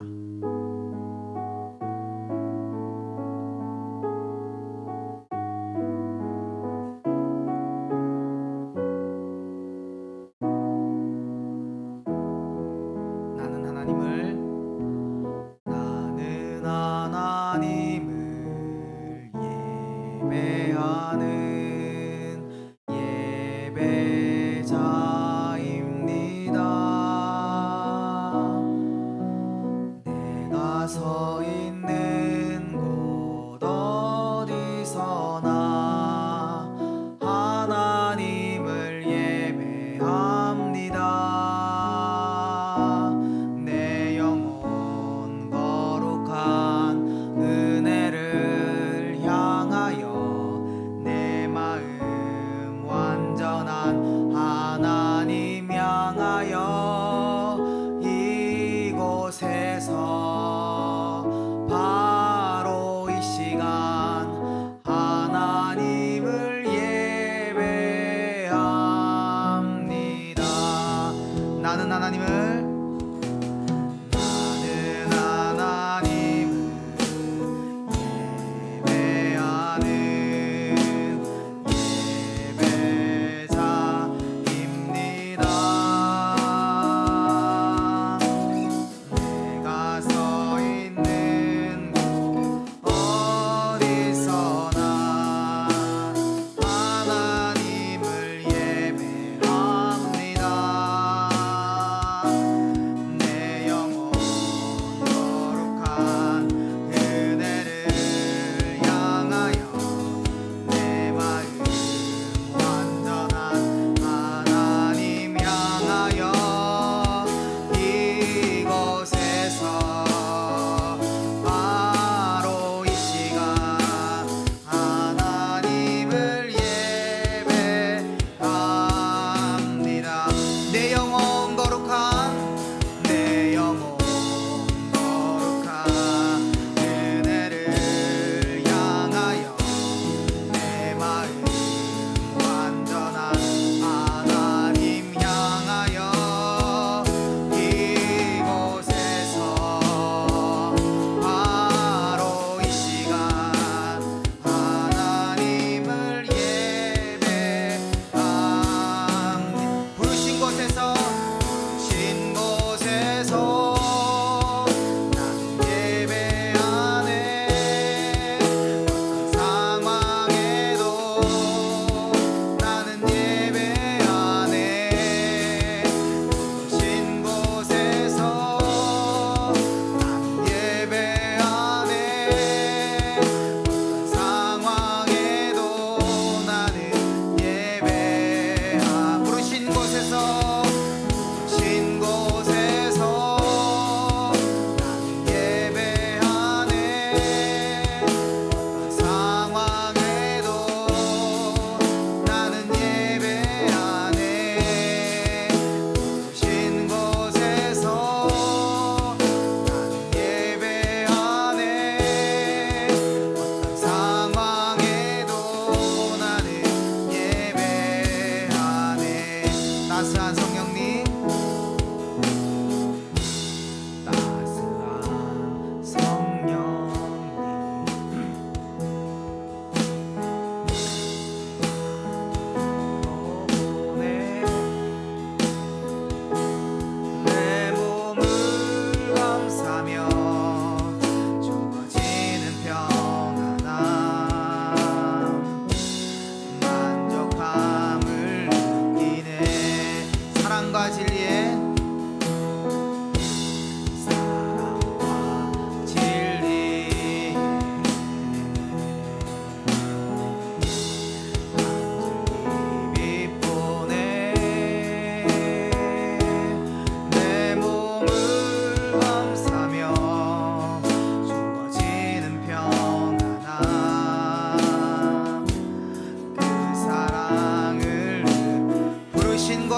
나는 하나님을 서 있네.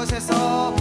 곳에서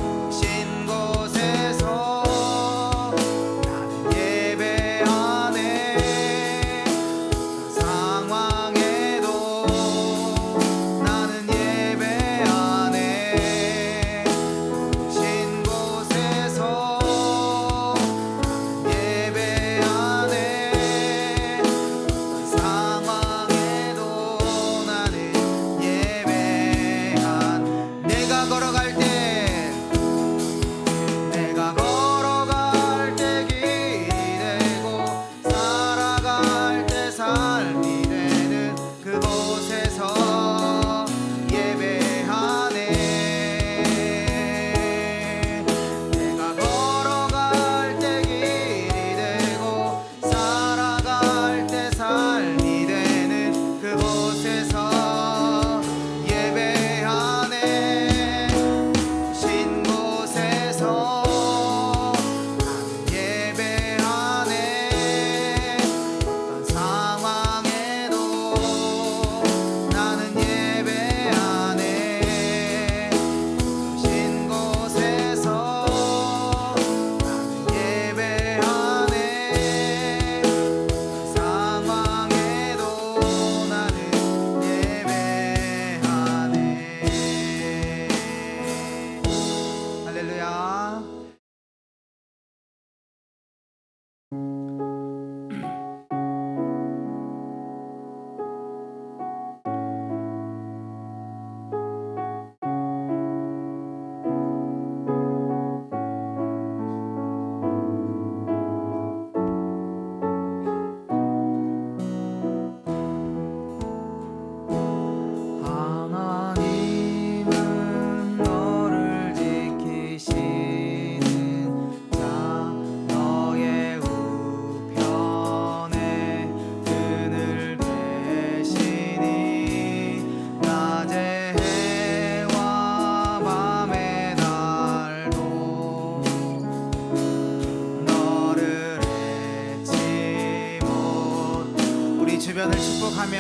주변을 축복하며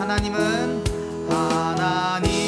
하나님은 하나님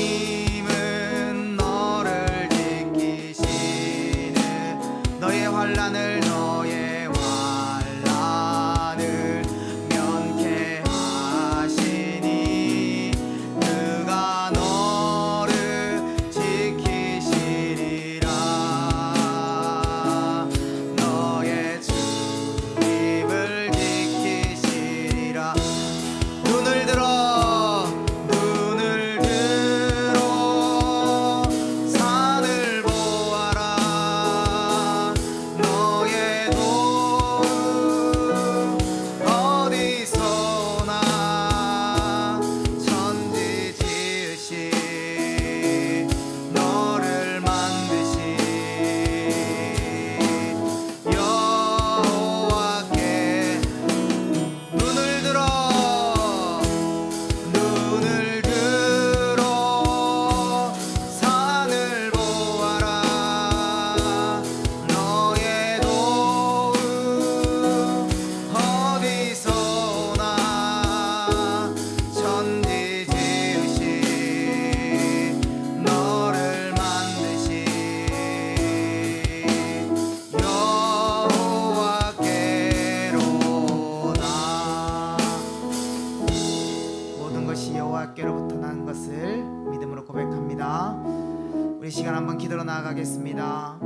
기도로 나아가겠습니다.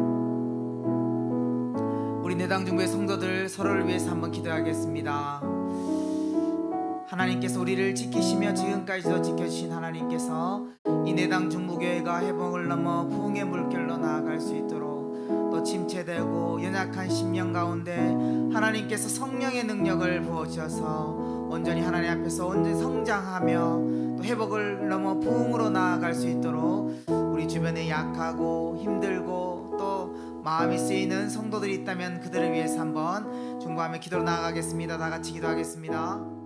우리 내당 중부의 성도들 서로를 위해서 한번 기도하겠습니다. 하나님께서 우리를 지키시며 지금까지도 지켜주신 하나님께서 이 내당 중부교회가 해봉을 넘어 부흥의 물결로 나아갈 수 있도록 또 침체되고 연약한 심령 가운데 하나님께서 성령의 능력을 부어주셔서 온전히 하나님 앞에서 온전히 성장하며 또 회복을 넘어 부흥으로 나아갈 수 있도록 우리 주변에 약하고 힘들고 또 마음이 쓰이는 성도들이 있다면 그들을 위해서 한번 중보하며 기도로 나아가겠습니다. 다 같이 기도하겠습니다.